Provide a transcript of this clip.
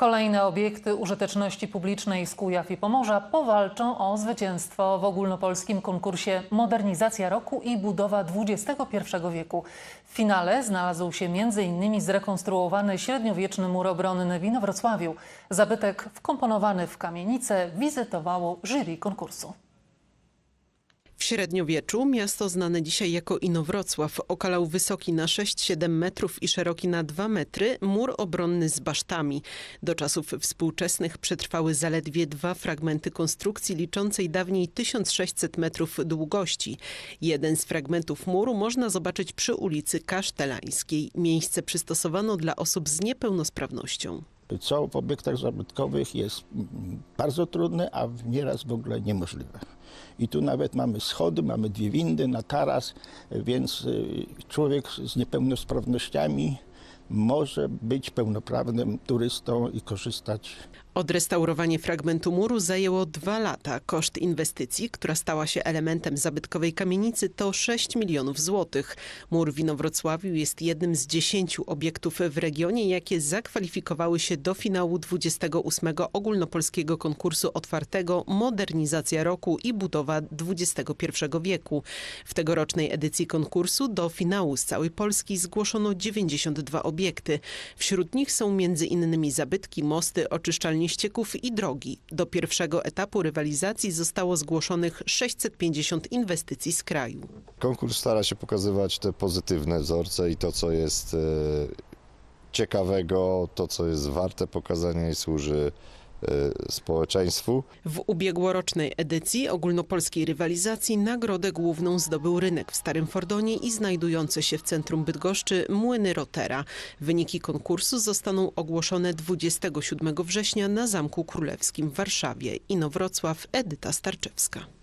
Kolejne obiekty użyteczności publicznej z Kujaw i Pomorza powalczą o zwycięstwo w ogólnopolskim konkursie Modernizacja Roku i Budowa XXI wieku. W finale znalazł się m.in. zrekonstruowany średniowieczny mur obronny w Inowrocławiu. Zabytek wkomponowany w kamienicę wizytowało jury konkursu. W średniowieczu miasto znane dzisiaj jako Inowrocław okalał wysoki na 6-7 metrów i szeroki na 2 metry mur obronny z basztami. Do czasów współczesnych przetrwały zaledwie dwa fragmenty konstrukcji liczącej dawniej 1600 metrów długości. Jeden z fragmentów muru można zobaczyć przy ulicy Kasztelańskiej. Miejsce przystosowano dla osób z niepełnosprawnością. Co w obiektach zabytkowych jest bardzo trudne, a nieraz w ogóle niemożliwe. I tu nawet mamy schody, mamy dwie windy na taras, więc y, człowiek z niepełnosprawnościami może być pełnoprawnym turystą i korzystać Odrestaurowanie fragmentu muru zajęło dwa lata. Koszt inwestycji, która stała się elementem zabytkowej kamienicy, to 6 milionów złotych. Mur w Inowrocławiu jest jednym z dziesięciu obiektów w regionie, jakie zakwalifikowały się do finału 28 ogólnopolskiego konkursu otwartego Modernizacja Roku i Budowa XXI wieku. W tegorocznej edycji konkursu do finału z całej Polski zgłoszono 92 obiekty. Wśród nich są między innymi zabytki, mosty, oczyszczalnie ścieków i drogi. Do pierwszego etapu rywalizacji zostało zgłoszonych 650 inwestycji z kraju. Konkurs stara się pokazywać te pozytywne wzorce i to, co jest e, ciekawego, to, co jest warte pokazania i służy społeczeństwu. W ubiegłorocznej edycji ogólnopolskiej rywalizacji nagrodę główną zdobył rynek w Starym Fordonie i znajdujące się w centrum Bydgoszczy Młyny Rotera. Wyniki konkursu zostaną ogłoszone 27 września na Zamku Królewskim w Warszawie. Inowrocław, Edyta Starczewska.